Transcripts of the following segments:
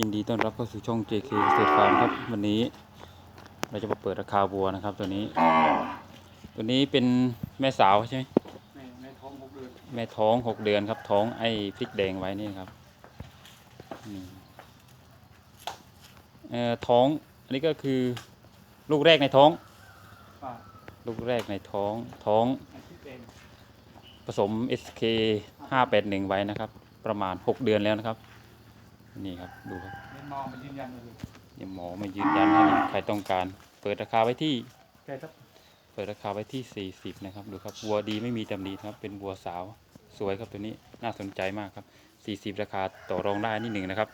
ยินดีต้อนรับเข้าสู่ช่อง JK เกษตรฟาร์มครับ วันนี้เราจะมาเปิดราคาวัวนะครับ ตัวนี้ ตัวนี้เป็นแม่สาวใช่ไหมในในท้องหกเดือนแม่ท้องหกเดือนครับ ท้องไอ้พริกแดงไว้นี่ครับนี่เอ่อท้องอันนี้ก็คือลูกแรกในท้องป่าลูกแรกในท้องท้องไอ้ที่เป็นผสม SK 581 ไว้นะครับ ประมาณ 6 เดือนแล้วนะครับ นี่ครับดูครับเมนมอมันยืนยันเลยยังหมอมายืนยันให้นะใครต้องการ เปิดราคาไว้ที่แกครับเปิดราคาไว้ที่ 40 นะครับ ดูครับ วัวดีไม่มีตำหนินะครับ เป็นวัวสาว สวยครับตัวนี้ น่าสนใจมากครับ 40 ราคาต่อรองได้นิดหนึ่งนะครับ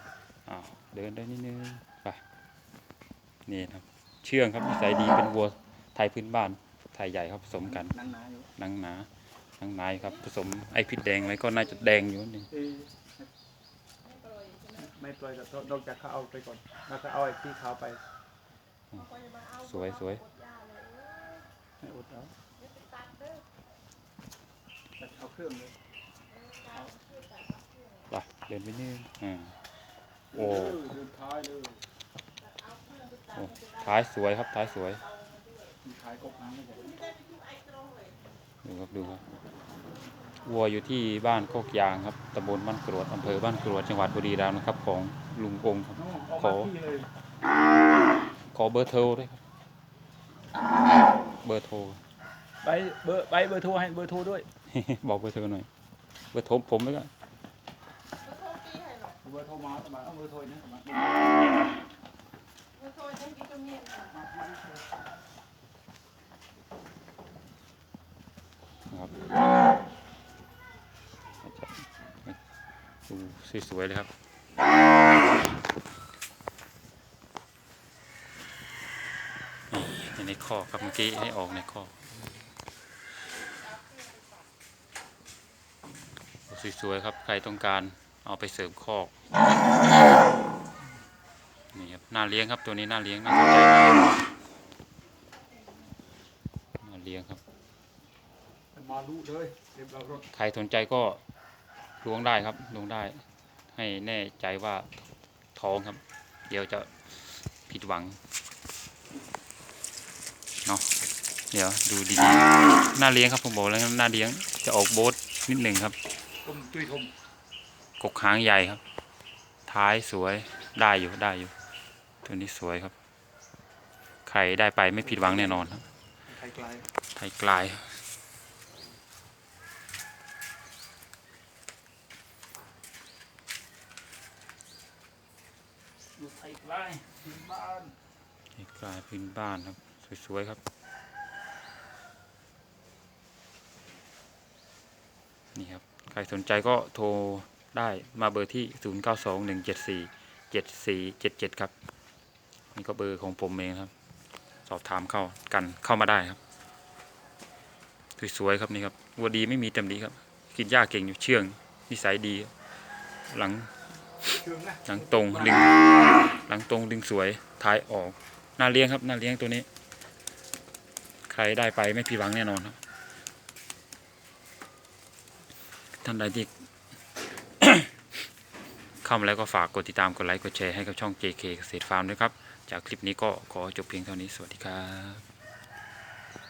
อ้าวเดินได้นิดนึง ไป นี่ครับ เชื่องครับนิสัยดี เป็นวัวไทยพื้นบ้าน ไทยใหญ่ครับผสมกันนั่งหนาอยู่หนังหนาหนังหนาอยู่ครับ ผสมไอ้พิษแดงไว้ก็น่าจะแดงอยู่นิดนึงเอ้ย ไม่ปล่อยกับนอกจากเขาเอาไปก่อนแล้วก็เอาไอ้ที่ขาวไปสวยสวยไม่อดเอาแต่เอาเครื่องเลยไปเดินไปนิดนึงอ่าโอ้เเดินท้ายเลยโอ้ท้ายสวยครับท้ายสวยมีขายกบน้ำไม่ใช่ดูครับดูครับ วัวอยู่ที่บ้านโคกยางครับตำบลบ้านกรวดอำเภอบ้านกรวดจังหวัดบุรีรัมย์นะครับ ของลุงองค์ครับน้องออกขมาอที่เลยขอเบอร์โทรด้วยครับเบอร์โทรใบเบอร์ใบเบอร์โทรให้เบอร์โทรด้วย บอกเบอร์โทรหน่อย เบอร์โทรผมไว้ก่อนเบอร์โทรมามาเอาเบอร์โทรนี่มานะครับ ดูสวยๆเลยครับ นี่ในข้อครับเมื่อกี้ให้ออกในข้อสวยๆครับ ใครต้องการเอาไปเสริมคอกนี่ครับน่าเลี้ยงครับตัวนี้น่าเลี้ยงน่าสนใจมากน่าเลี้ยงครับมาลุเลยเรียบร้อยรถใครสนใจก็ ลวงได้ครับลวงได้ ให้แน่ใจว่าท้องครับ เดี๋ยวจะผิดหวังเนาะเดี๋ยวดูดีๆน่าเลี้ยงครับผมบอกแล้วครับน่าเลี้ยงจะออกโบสนิดหนึ่งครับต้มตุ้ยทมกกหางใหญ่ครับ ท้ายสวยได้อยู่ได้อยู่ ตัวนี้สวยครับ ใครได้ไปไม่ผิดหวังแน่นอนครับไทยไกลไทยกลาย อยู่ไทยไกลที่บ้านไทยกลายพื้นบ้านครับ สวยๆครับ นี่ครับ ใครสนใจก็โทรได้มาเบอร์ที่ 0 9 2 1 7 4 7 4 7 7 ครับ นี่ก็เบอร์ของผมเองครับ สอบถามเข้ากันเข้ามาได้ครับ สวยๆครับนี่ครับวัวดีไม่มีตำหนิครับ กินหญ้าเก่งอยู่เชื่อง นิสัยดี หลัง หลังตรงดึงหลังตรงดึงสวยท้ายออกน่าเลี้ยงครับน่าเลี้ยงตัวนี้ ใครได้ไปไม่ผิดหวังแน่นอนครับท่านใดที่เข้ามาแล้วก็ฝากกดติดตามกดไลค์กดแชร์ให้กับช่อง JK เกษตรฟาร์มด้วยครับ จากคลิปนี้ก็ขอจบเพียงเท่านี้สวัสดีครับ